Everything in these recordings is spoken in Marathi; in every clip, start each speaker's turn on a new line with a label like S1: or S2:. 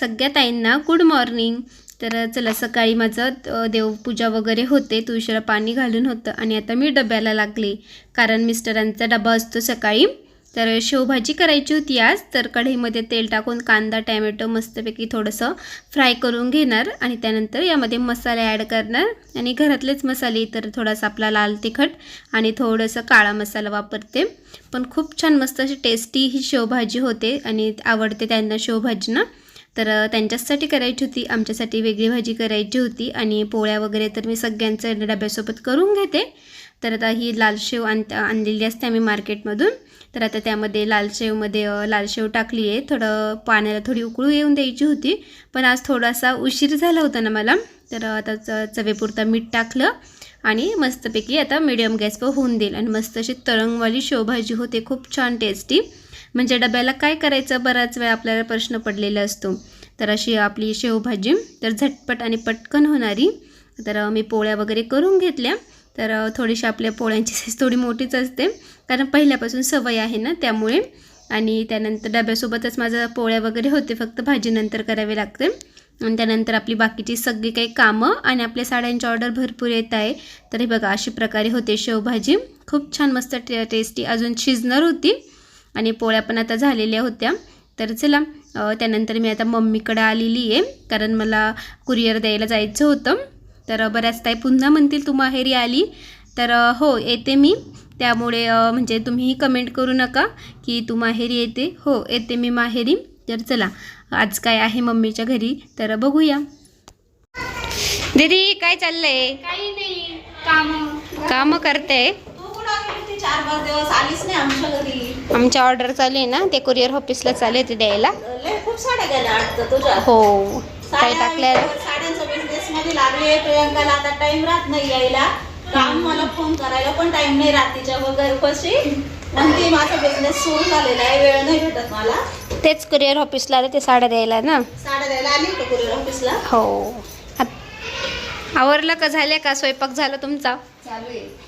S1: सगळ्या ताईंना गुड मॉर्निंग तर चला सकाळी माझं देवपूजा वगैरे होते. तुळशीला पाणी घालून होतं आणि आता मी डब्याला लागले. कारण मिस्टरांचा डबा असतो सकाळी. तर शेवभाजी करायची होती आज. तर कढईमध्ये तेल टाकून कांदा टॅमॅटो मस्तपैकी थोडंसं फ्राय करून घेणार आणि त्यानंतर यामध्ये मसाले ॲड करणार. आणि घरातलेच मसाले तर थोडासा आपला लाल तिखट आणि थोडंसं काळा मसाला वापरते. पण खूप छान मस्त अशी टेस्टी ही शेवभाजी होते आणि आवडते त्यांना शेवभाजी ना तर त्यांच्याचसाठी त्यांच्यासाठी करायची होती. आमच्यासाठी वेगळी भाजी करायची होती आणि पोळ्या वगैरे तर मी सगळ्यांचं डब्यासोबत करून घेते. तर आता ही लाल शेव आण आणलेली असते आम्ही मार्केटमधून. तर आता त्यामध्ये लाल शेवमध्ये लाल शेव टाकली आहे. थोडं पाण्याला थोडी उकळू येऊन द्यायची होती. पण आज थोडासा उशीर झाला होता ना मला. तर आता च चवेपुरता मीठ टाकलं आणि मस्तपैकी आता मिडियम गॅसवर होऊन देईल. आणि मस्त अशी तरंगवाली शेवभाजी होते. खूप छान टेस्टी म्हणजे डब्याला काय करायचं? बराच वेळा आपल्याला प्रश्न पडलेला असतो. तर अशी आपली शेवभाजी. तर झटपट आणि पटकन होणारी. तर मी पोळ्या वगैरे करून घेतल्या. तर थोडीशी आपल्या पोळ्यांची साईज थोडी मोठीच असते. कारण पहिल्यापासून सवय आहे ना त्यामुळे. आणि त्यानंतर डब्यासोबतच माझं पोळ्या वगैरे होते. फक्त भाजीनंतर करावे लागते. आणि त्यानंतर आपली बाकीची सगळी काही कामं आणि आपल्या साड्यांची ऑर्डर भरपूर येत आहे. तर हे बघा अशी प्रकारे होते शेवभाजी. खूप छान मस्त टे टेस्टी अजून शिजणार होती. आणि पोळ्या पण आता झालेल्या होत्या. तर चला त्यानंतर मी आता मम्मीकडे आलेली आहे कारण मला कुरिअर द्यायला जायचं होतं. तर बऱ्याच ताई पुन्हा म्हणतील तू माहेरी आली? तर हो येते मी. त्यामुळे म्हणजे तुम्हीही कमेंट करू नका की तू माहेरी येते? हो येते मी माहेरी. तर चला आज काय आहे मम्मीच्या घरी? तर बघूया. दीदी काय चाललंय?
S2: काही नाही काम.
S1: काम करते?
S2: तू कुठं गेली होती? चार पाच दिवस आलीच नाही आमच्या घरी.
S1: आमच्या ऑर्डर चालू आहे ना ते कुरिअर ऑफिसला चालू आहे ते द्यायला.
S2: लय खूप साड्या गेल्या वाटतं तुझ्या.
S1: हो काय
S2: साड्या
S1: टाकल्या?
S2: साड्यांचा बिझनेस मध्ये लागले प्रियंकाला आता टाइम राहत नाही यायला. काम मला फोन करायला पण टाइम नाही रात्रीच्या वगैरे कशी माझा बिझनेस सुरू झालेला आहे वेळ नाही भेटत मला.
S1: तेच कुरिअर ऑफिसला आले ते साड्या द्यायला ना.
S2: साड्या द्यायला आली होती कुरिअर ऑफिसला
S1: हो. आत- आवरलं का? झाल्या का? स्वयंपाक झाला तुमचा?
S2: चालू आहे.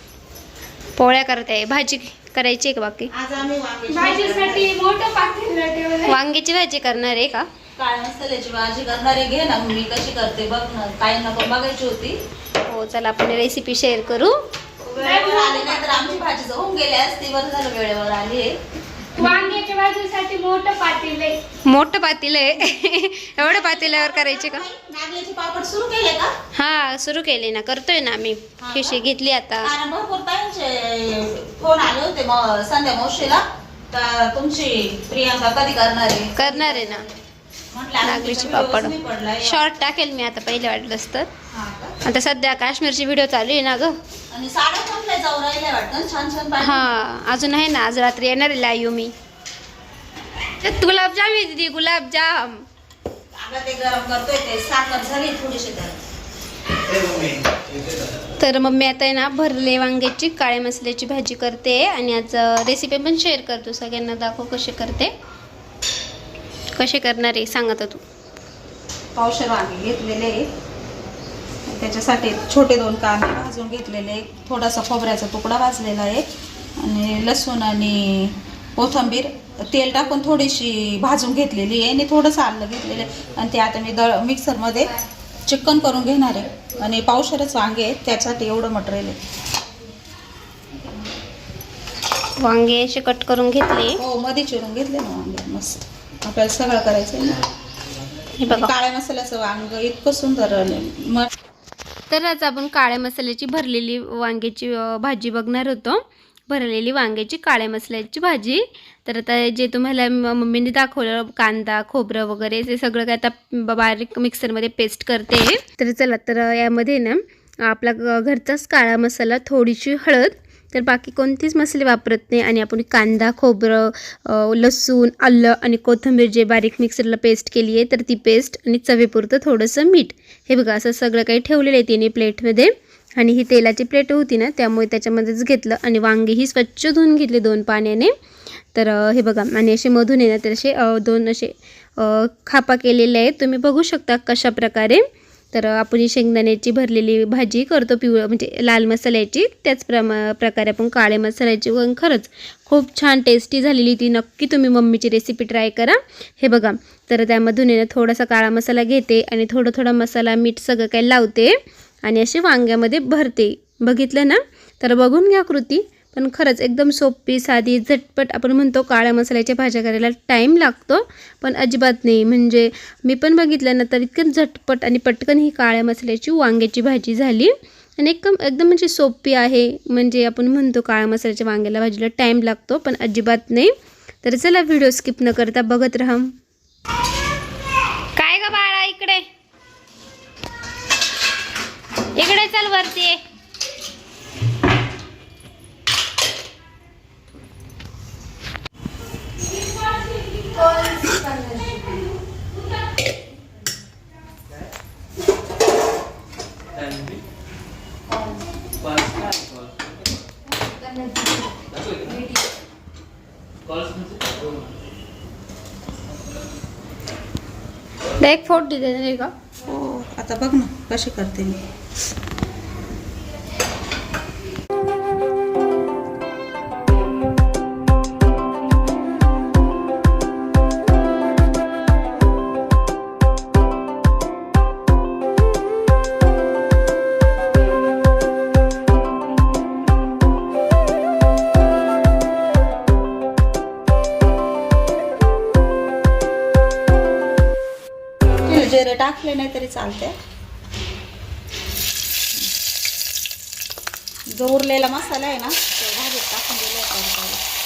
S1: पोळ्या करते. भाजी करायची आहे का बाकी?
S2: आज आम्ही वांग्याची
S3: भाजीसाठी मोठं पातेलं ठेवलंय.
S1: वांग्याची भाजी करणार आहे का?
S2: काळ मसाल्याची भाजी करणारे घे ना मी कशी करते बघ ना. काही नको बघायची होती.
S1: हो चला आपण रेसिपी शेअर करू.
S2: वेळेवर आले नाही तर आमची भाजी जाऊन गेली असती बरं झालं वेळेवर आली
S3: वांग्याच्या भाजीसाठी मोठं पातेल आहे.
S1: मोठं पातील आहे. एवढं पातेल्यावर करायचे का?
S2: नागल्याचे पापड सुरू केले का?
S1: हा सुरू केले ना. करतोय ना आम्ही. खिशी घेतली आता.
S2: कारण भरपूर ताईंचे फोन आले होते म- संध्या मावशीला. तर तुमची प्रियांका कधी करणार आहे?
S1: करणार आहे ना.
S2: म्हटलं आता
S1: नागलीचे
S2: तिचा
S1: पापड.
S2: नाही.
S1: शॉर्ट टाकेल मी आता पहिले वाटलंच तर.
S2: हा का?
S1: आता सध्या काश्मीरची व्हिडिओ चालू आहे ना ग. हा अजून आहे ना आज रात्री येणार आहे लाईव्ह मी गुलाबजाम आहे दीदी गुलाबजाम.
S2: अगं ते गरम करतोय ते साखर झाली थोडीशी तर.
S1: तर मम्मी आता आहे ना भरले वांग्याची काळ्या मसाल्याची भाजी करते आणि आज रेसिपी पण शेअर करतो सगळ्यांना दाखव कशी करते. कसे करणार आहे सांग तू.
S2: पावशेर वांगे घेतलेले त्याच्यासाठी छोटे दोन कांदे भाजून घेतलेले. थोडासा खोबऱ्याचा तुकडा भाजलेला आहे. आणि लसूण आणि कोथंबीर तेल टाकून थोडीशी भाजून घेतलेली आहे. आणि थोडंसं आलं घेतलेलं आहे. आणि ते आता मी दळ मिक्सरमध्ये चिकन करून घेणार आहे. आणि पावशेरच वांगे आहेत. त्याच्यासाठी एवढं मटेरियल आहे.
S1: वांगे असे कट करून घेतले.
S2: हो मध्ये चिरून घेतले ना वांगे. मस्त. आपल्याला सगळं करायचं आहे ना.
S1: हे बघा.
S2: काळ्या मसाल्याचं वांग इतकं सुंदर मग
S1: तर आज आपण काळ्या मसाल्याची भरलेली वांग्याची भाजी बघणार होतो. भरलेली वांग्याची काळ्या मसाल्याची भाजी. तर आता जे तुम्हाला म- मम्मीने दाखवलं कांदा खोबरं वगैरे ते सगळं काय आता बारीक मिक्सरमध्ये पेस्ट करते. तर चला तर यामध्ये ना आपला घरचाच काळा मसाला थोडीशी हळद तर बाकी कोणतेच मसाले वापरत नाही आणि आपण कांदा खोबरं लसूण आलं आणि कोथिंबीर जे बारीक मिक्सरला पेस्ट केली आहे तर ती पेस्ट आणि चवीपुरतं थोडंसं मीठ. हे बघा असं सगळं काही ठेवलेलं आहे तिने प्लेटमध्ये. आणि ही तेलाची प्लेट होती ना त्यामुळे त्याच्यामध्येच घेतलं आणि वांगेही स्वच्छ धुवून घेतली दोन पाण्याने. तर हे बघा आणि असे मधून आहे ना तर असे दोन असे खापा केलेले आहेत. तुम्ही बघू शकता कशा प्रकारे तर आपण ही शेंगदाण्याची भरलेली भाजी करतो पिवळं म्हणजे लाल मसाल्याची. त्याच प्रमा प्रकारे आपण काळ्या मसाल्याची पण खरंच खूप छान टेस्टी झालेली ती. नक्की तुम्ही मम्मीची रेसिपी ट्राय करा. हे बघा तर त्यामधून येणं थोडासा काळा मसाला घेते आणि थोडं थोडा मसाला मीठ सगळं काही लावते आणि असे वांग्यामध्ये भरते. बघितलं ना? तर बघून घ्या कृती. पण खरंच एकदम सोपी साधी झटपट आपण म्हणतो काळ्या मसाल्याच्या भाज्या करायला टाईम लागतो. पण अजिबात नाही. म्हणजे मी पण बघितलं ना तर इतकं झटपट आणि पटकन ही काळ्या मसाल्याची वांग्याची भाजी झाली. आणि एकदम एकदम म्हणजे सोपी आहे. म्हणजे आपण म्हणतो काळ्या मसाल्याच्या वांग्याला भाजीला टाईम लागतो पण अजिबात नाही. तर चला व्हिडिओ स्किप न करता बघत राहा. काय ग बाळा इकडे? इकडे चल वरती एक फोट दिले का?
S2: हो आता बघ ना कशी करते मी. जिरे टाकले नाही तरी चालते जो उरलेला मसाला आहे ना तो भाजीत टाकून दिला तडकाला.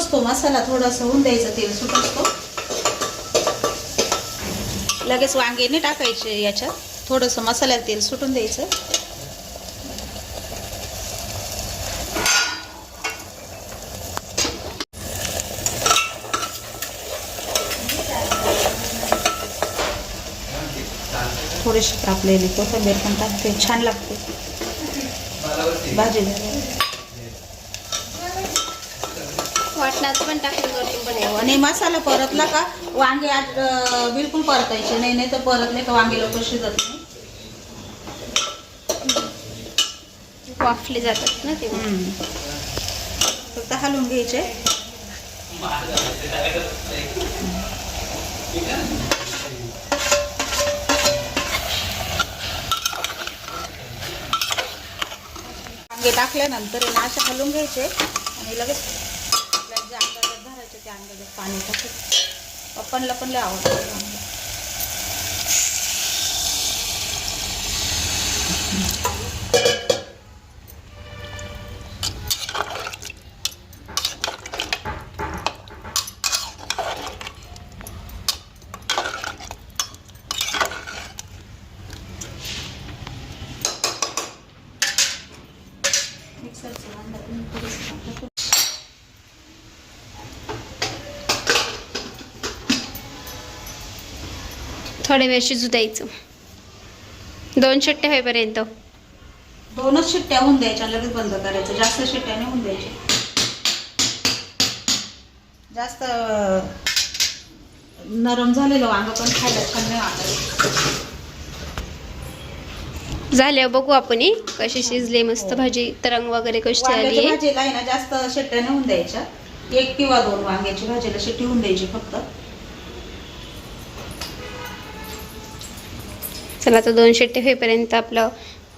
S2: सुटोस मसाला थोडासा होऊन द्यायचं तेल सुटोस लगेच वांगे नाही टाकायचे याच्यात. थोडंसं मसाल्यात तेल सुटून द्यायचं. थोडीशी कापलेली कोथंबीर पण टाकते. छान लागते. भाजी
S1: वाटणाचं पण टाकलं वरतून पण आहे.
S2: आणि मसाला परतला का? वांगे आज बिलकुल परतायचे. नाही नाही तर परतले का वांगे लवकर शिजत नाही?
S1: वाफले जातात ना ते.
S2: फक्त हलवून घ्यायचे. वांगे टाकल्यानंतर असे हलवून घ्यायचे. आणि लगेच आपल्याला जे अंदाजात धरायचे आणि अंदाजात पाणी पप्पांना पण लय आवडतं वांगे. मिक्सरचं भांडं पण थोडंसं टाकलं.
S1: थोडे वेळ शिजू द्यायचं दोन शिट्टे होईपर्यंत.
S2: दोनच शिट्ट्या होऊन द्यायच्या लगेच बंद करायचं. जास्त शिट्ट्या नाही होऊन द्यायच्या. जास्त नरम झालेलं वांग पण खायला छान नाही वाटत.
S1: झाल्यावर बघू आपण ही? कशी शिजले मस्त भाजी तरंग वगैरे कशी
S2: भाजीला आहे ना जास्त शिट्ट्या नाही होऊन द्यायच्या. एक किंवा दोन वांग्याची भाजीला शिट्टी होऊन द्यायची फक्त.
S1: चला आता दोन शिट्टे होईपर्यंत आपलं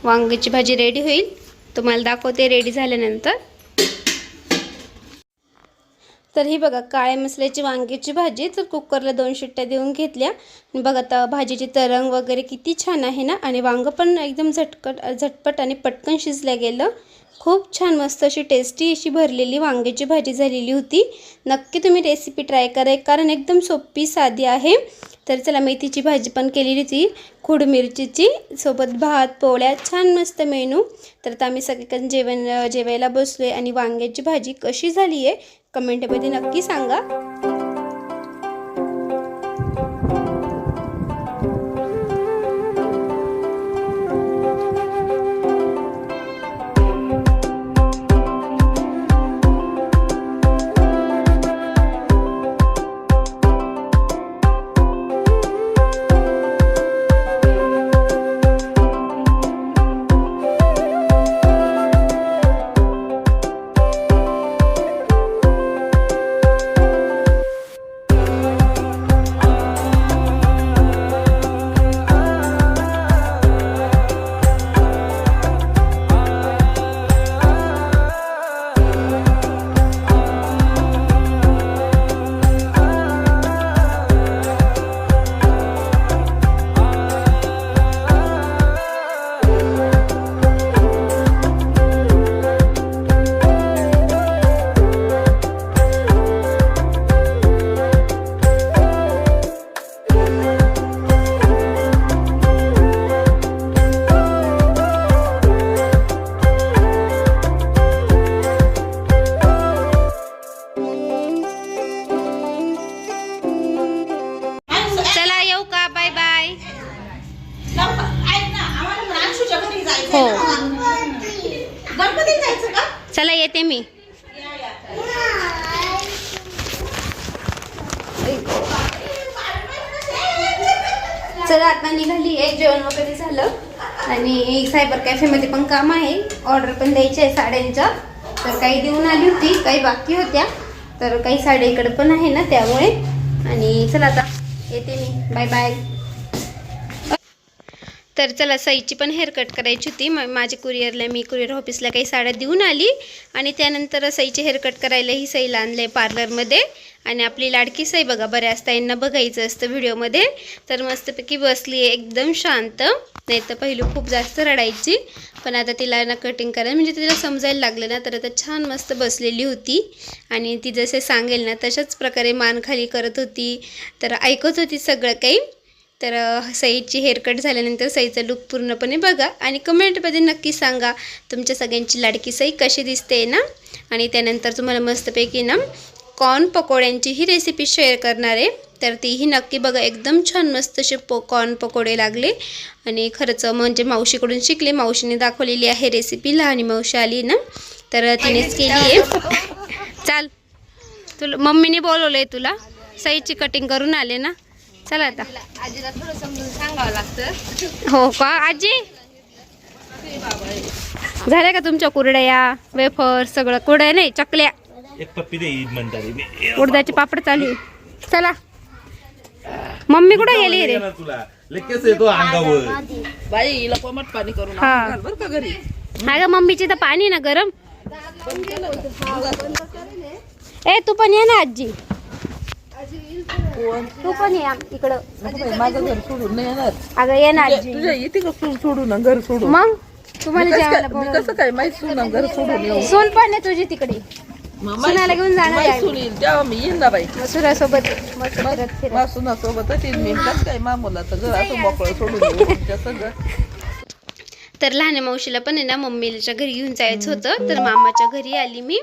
S1: वांग्याची भाजी रेडी होईल. तुम्हाला दाखवते रेडी झाल्यानंतर. तर ही बघा काळ्या मसाल्याची वांग्याची भाजी. तर कुकरला दोन शिट्ट्या देऊन घेतल्या. आणि बघा आता भाजीची तरंग वगैरे किती छान आहे ना. आणि वांगं पण एकदम झटकट झटपट आणि पटकन शिजल्या गेलं. खूप छान मस्त अशी टेस्टी अशी भरलेली वांग्याची भाजी झालेली होती. नक्की तुम्ही रेसिपी ट्राय करा कारण एकदम सोपी साधी आहे. तर चला मेथीची भाजी पण केलेली होती. खूड मिरचीची सोबत भात पोळ्या छान मस्त मेनू. तर आता आम्ही सगळेजण जेवण जेवायला बसलो आहे आणि वांग्याची भाजी कशी झाली आहे कमेंटमध्ये नक्की सांगा. काम आहे. ऑर्डर पण द्यायची आहे साड्यांच्या तर काही देऊन आली होती काही बाकी होत्या. तर काही साड्या इकडे पण आहे ना त्यामुळे. आणि चला आता येते मी. बाय बाय तर चला साईची पण हेअरकट करायची होती. मा माझे कुरिअरला मी कुरिअर ऑफिसला काही साड्या देऊन आली. आणि त्यानंतर सईची हेअरकट करायला ही सईला आणलं आहे पार्लरमध्ये आणि आपली लाडकी साई बघा बऱ्याच ताईंना बघायचं असतं व्हिडिओमध्ये. तर मस्तपैकी बसली आहे एकदम शांत. नाही तर पहिली खूप जास्त रडायची. पण आता तिला ना कटिंग करायला म्हणजे तिला समजायला लागलं ना तर आता छान मस्त बसलेली होती. आणि ती जसे सांगेल ना तशाच प्रकारे मान खाली करत होती. तर ऐकत होती सगळं काही. तर सईची हेअरकट झाल्यानंतर सईचा लुक पूर्णपणे बघा. आणि कमेंटमध्ये नक्की सांगा तुमच्या सगळ्यांची लाडकी सई कशी दिसते ना? आणि त्यानंतर तुम्हाला मस्तपैकी ना कॉर्न पकोड्यांची ही रेसिपी शेअर करणार. आहे तर तीही नक्की बघा एकदम छान मस्त असे पो कॉर्न पकोडे लागले. आणि खरंच म्हणजे मावशीकडून शिकले मावशीने दाखवलेली आहे रेसिपी लहानी मावशी आली ना. तर तिनेच केली आहे. चाल. तुला मम्मीने बोलवलं आहे तुला. सईची कटिंग करून आले ना. चला आता.
S3: आजीला थोडं समजून सांगावं लागतं.
S1: हो का? आजी? झाल्या का तुमच्या कुरड्या वेफर सगळं? कुरड्या नाही चकल्या.
S4: एक पप्पी दे ईद म्हणतात.
S1: उडदाचे पापड चालू आहे. चला. मम्मी कुठे गेली रे?
S4: तुला. लगेच येतो अंगावर.
S5: बाई हिला कोमट पाणी करून
S1: हा.
S5: घाल बरं का घरी.
S1: हा ग मम्मीची तर पाणी ना गरम. ए तू पण ये ना आजी. तू पण ये आम- इकडं.
S5: नको बाई, माझं घर सोडून नाही येणार.
S1: अगं ये ना
S5: तुझ्या
S1: आजी.
S5: तुझ्या का सोडून आणि घर सोडून?
S1: मग? तुम्हाला
S5: कसं
S1: जेवायला
S5: काय- मी
S1: बोलवलं.
S5: कसं काय माहीत सून आणि घर सोडून येऊ?
S1: सून पण आहे तुझी तिकडे. सुनाला घेऊन जाणार आहे.
S5: येईल तेव्हा मी येईन ना बाई.
S1: मसुरासोबत मस्त फिरत फिरत.
S5: मा सुनासोबतच येईन मी. कसं काय मामुलाचं घर असं मोकळं सोडून येऊ तुमच्या सगळं
S1: तर लहान मावशीला पण आहे ना मम्मीच्या घरी घेऊन जायचं होतं. तर मामाच्या घरी आली मी.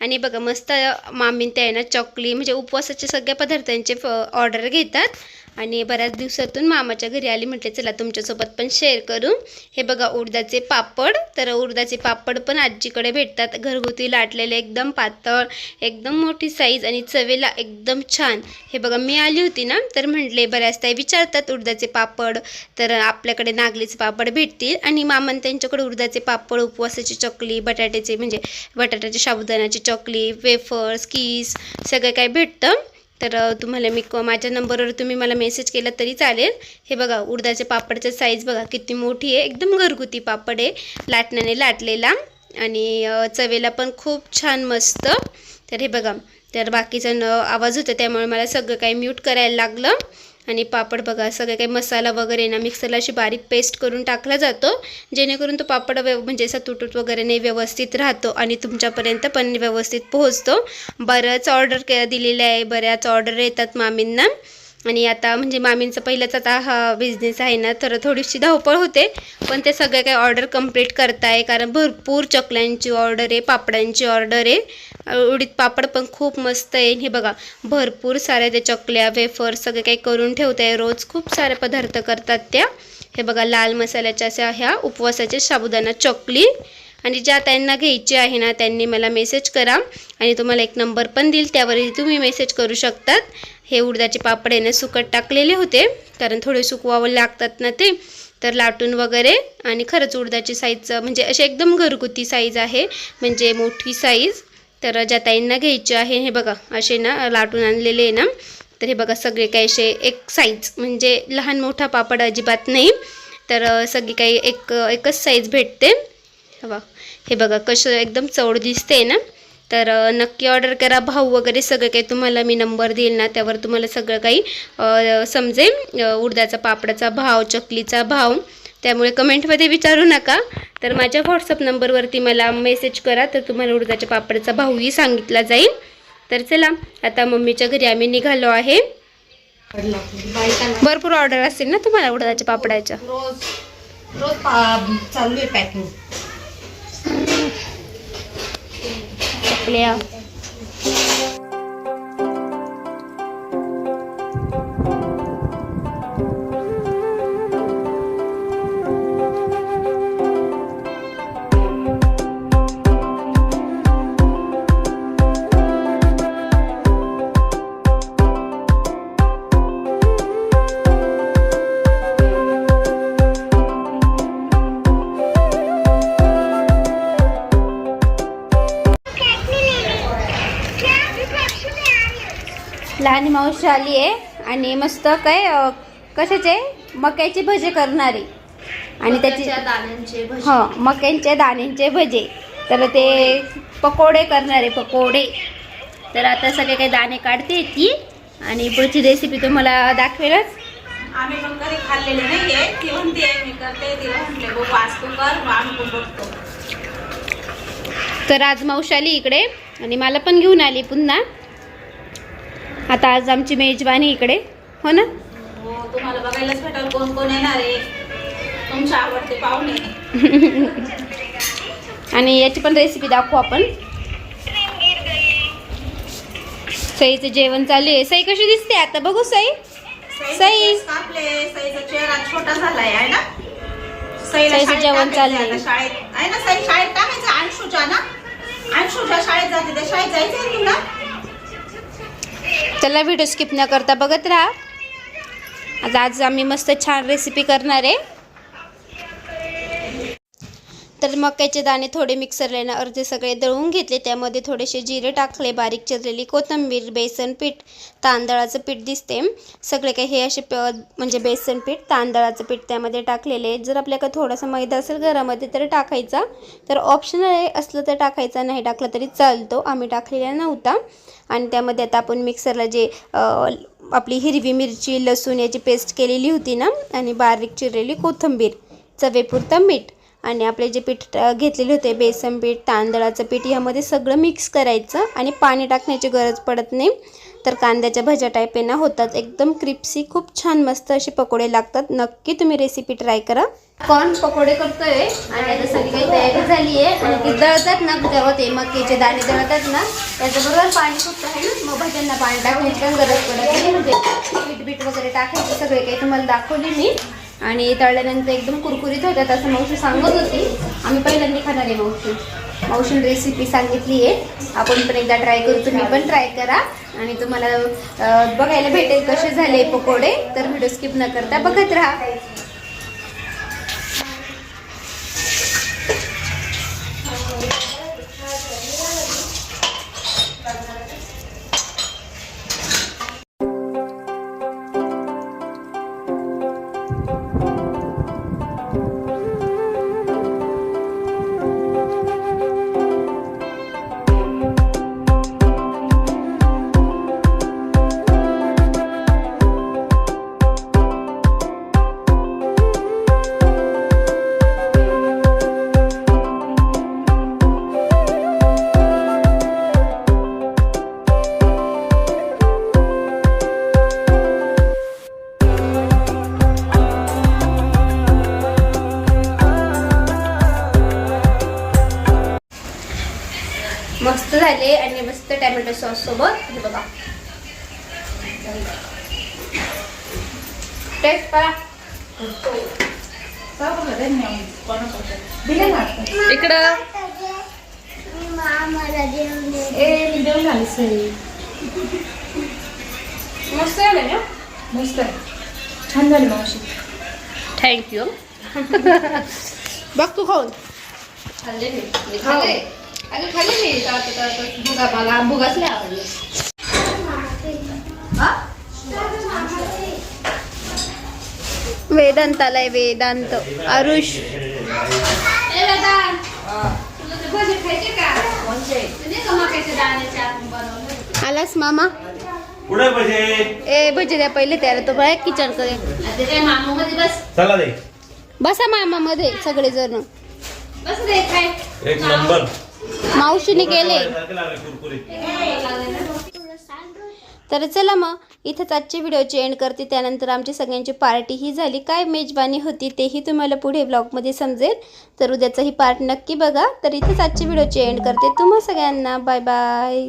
S1: आणि बघा मस्त मामीन त्या आहे ना चॉकली म्हणजे उपवासाचे सगळ्या पदार्थांचे ऑर्डर घेतात. आणि बऱ्याच दिवसातून मामाच्या घरी आली म्हटले चला तुमच्यासोबत पण शेअर करू. हे बघा उडदाचे पापड. तर उडदाचे पापड पण आजीकडे भेटतात. घरगुती लाटलेले एकदम पातळ एकदम मोठी साईज आणि चवेला एकदम छान. हे बघा मी आली होती ना तर म्हटले बऱ्याच ताई विचारतात उडदाचे पापड. तर आपल्याकडे नागलीचे पापड भेटतील आणि मामान त्यांच्याकडे उडदाचे पापड उपवासाची चकली बटाट्याचे म्हणजे बटाट्याचे साबुदाण्याची चकली वेफर्स कीस सगळं काय भेटतं. तर तुम्हाला मी क माझ्या नंबरवर तुम्ही मला मेसेज केला तरी चालेल. हे बघा उडदाच्या पापडचं साईज बघा किती मोठी आहे. एकदम घरगुती पापड आहे. लाटण्याने लाटलेला. आणि चवेला पण खूप छान मस्त. तर हे बघा तर बाकीचा न आवाज होता त्यामुळे मला सगळं काही म्यूट करायला लागलं. आणि पापड बघा सगळे काही मसाला वगैरे ना मिक्सरला अशी बारीक पेस्ट करून टाकला जातो जेणेकरून तो पापड व्यव म्हणजे असा तुटूट वगैरे नाही व्यवस्थित राहतो आणि तुमच्यापर्यंत पण व्यवस्थित पोहोचतो. बरंच ऑर्डर के दिलेले आहे बऱ्याच ऑर्डर येतात मामींना. आणि आता म्हणजे मामींचं पहिलंच आता हा बिझनेस आहे ना तर थोडीशी धावपळ होते पण ते सगळे काही ऑर्डर कंप्लीट करताय कारण भरपूर चकल्यांची ऑर्डर आहे पापडांची ऑर्डर आहे. उडीद पापड पण खूप मस्त आहे. हे बघा भरपूर साऱ्या त्या चकल्या वेफर सगळे काही करून ठेवताय. आहे रोज खूप सारे पदार्थ करतात त्या. हे बघा लाल मसाल्याच्या अशा ह्या उपवासाच्या साबुदाणा चकली. आणि ज्या त्यांना घ्यायची आहे ना त्यांनी मला मेसेज करा. आणि तुम्हाला एक नंबर पण देईल त्यावरही तुम्ही मेसेज करू शकतात. हे उडदाचे पापड आहे ना सुकट टाकलेले होते. कारण थोडे सुकवावं लागतात ना ते. तर लाटून वगैरे. आणि खरंच उडदाची साईजचं म्हणजे अशी एकदम घरगुती साईज आहे. म्हणजे मोठी साईज तर ज्या ताईंना घ्यायची आहे हे बघा असे ना लाटून आणलेले आहे ना. तर हे बघा सगळे काही असे एक साईज म्हणजे लहान मोठा पापड अजिबात नाही. तर सगळी काही एक एकच साईज भेटते. हवा. हे बघा कसं एकदम चवड दिसते ना? तर नक्की ऑर्डर करा. भाऊ वगैरे सगळं काही तुम्हाला मी नंबर देईल ना त्यावर तुम्हाला सगळं काही समजेल. उडदाचा पापडाचा भाव चकलीचा भाव. त्यामुळे कमेंटमध्ये विचारू नका. तर माझ्या व्हॉट्सअप नंबरवरती मला मेसेज करा तर तुम्हाला उडदाच्या पापडाचा भावही सांगितला जाईल. तर चला आता मम्मीच्या घरी आम्ही निघालो आहे. भरपूर ऑर्डर असेल ना तुम्हाला उडदाच्या पापडाच्या?
S2: रोज रोज पॅकिंग चालू आहे पॅकिंग
S1: मावशी आली आहे आणि मस्त काय कशाचे? मक्याचे भजे करणारे. आणि त्याची
S2: दाण्यांचे
S1: हो मक्यांचे दाण्यांचे भजे. तर ते पकोडे करणारे पकोडे. तर आता सगळे काही दाणे काढते ती. आणि पुढची रेसिपी तुम्हाला दाखवेलच.
S2: आम्ही पण कधी खाल्लेले नाहीये. ती म्हणते मी करते. तिला म्हटले बघू आज तू कर मग आम्ही पण बघतो.
S1: तर आज मावशी आली इकडे. आणि मला पण घेऊन आली पुन्हा. आता आज आमची मेजवानी इकडे. हो ना?
S2: हो तुम्हाला बघायलाच भेटेल कोण कोण येणार आहे. तुमच्या आवडते पाहुणे.
S1: आणि याची पण रेसिपी दाखवू आपण. सईचं जेवण चालू आहे. सई कशी दिसते आता? बघू सई. सई.
S2: सईचा चेहरा छोटा झालाय आहे ना?
S1: सईचं जेवण चाललंय.
S2: आता शाळेत. आहे ना सई शाळेत टाकायचं? अंशूच्या ना? अंशूच्या शाळेत जाते त्या शाळेत जायचंय तुला?
S1: चला व्हिडिओ स्किप न करता बघत राहा. आज आज आम्ही मस्त छान रेसिपी करणार आहे. तर मक्याचे दाणे थोडे मिक्सरला ना अर्धे सगळे दळून घेतले. त्यामध्ये थोडेसे जिरे टाकले. बारीक चिरलेली कोथिंबीर बेसन पीठ तांदळाचं पीठ दिसते. सगळे काही हे असे प म्हणजे बेसन पीठ तांदळाचं पीठ त्यामध्ये टाकलेले जर आपल्याकडे थोडासा मैदा असेल घरामध्ये तर टाकायचा. तर ऑप्शनल आहे असलं तर टाकायचा. नाही टाकलं तरी चालतो. आम्ही टाकलेला नव्हता. आणि त्यामध्ये आता आपण मिक्सरला जे आपली हिरवी मिरची लसूण याची पेस्ट केलेली होती ना? आणि बारीक चिरलेली कोथिंबीर चवेपुरतं मीठ. आणि आपले जे पीठ घेतलेले होते बेसन पीठ तांदळाचं पीठ यामध्ये सगळं मिक्स करायचं आणि पाणी टाकण्याची गरज पडत नाही. तर कांद्याच्या भज्या टाईप ना होतात. एकदम क्रिप्सी खूप छान मस्त असे पकोडे लागतात. नक्की तुम्ही रेसिपी ट्राय करा. कॉर्न पकोडे करतोय आणि आता सगळी काही तयारी झाली आहे आणि दळतात ना तेव्हा ते मक्याचे दाणे दळतात ना त्याच्याबरोबर पाणी सुटतं आहे ना? मग भज्यांना पाणी टाकण्याची पण गरज पडत नाही म्हणजे पीठ बीट वगैरे टाकायचं सगळे काही तुम्हाला दाखवले मी. आणि तळल्यानंतर एकदम कुरकुरीत होतात असं मावशी सांगत होती. आम्ही पहिल्यांदा खाणार आहे मावशी. मावशीने रेसिपी सांगितली आहे. आपण पण एकदा ट्राय करू. तुम्ही पण ट्राय करा. आणि तुम्हाला बघायला भेटेल कसे झाले पकोडे. तर व्हिडिओ स्किप न करता बघत राहा. टोमॅटो सॉस सोबत. हे बघा. टेस्ट करा इकडं. ए मी देऊन झाली सई. मस्त आहे ना?
S2: मस्त छान झाली मावशी.
S1: थँक्यू
S2: बघ तू खाऊन.
S1: खाल्ले मी. मी खाल्ले. अगं मी भुगा मला भुगाच आवडले. वेदांत आलाय वेदांत. आरुष. आलास मामा? ए भजी द्या पहिले त्याला तो बघा किचन करे
S3: ते काय मामू मध्ये बस.
S4: चला दे.
S1: बसा मामा मध्ये सगळे जण
S3: बस रे खाय.
S4: एक नंबर.
S1: मावशीने केले. तर चला मग इथंच आजची व्हिडिओची एंड करते. त्यानंतर आमची सगळ्यांची पार्टी ही झाली. काय मेजबानी होती तेही तुम्हाला पुढे ब्लॉगमध्ये समजेल. तर उद्याचाही पार्ट नक्की बघा. तर इथंच आजची व्हिडिओची एंड करते. तुम्हा सगळ्यांना बाय बाय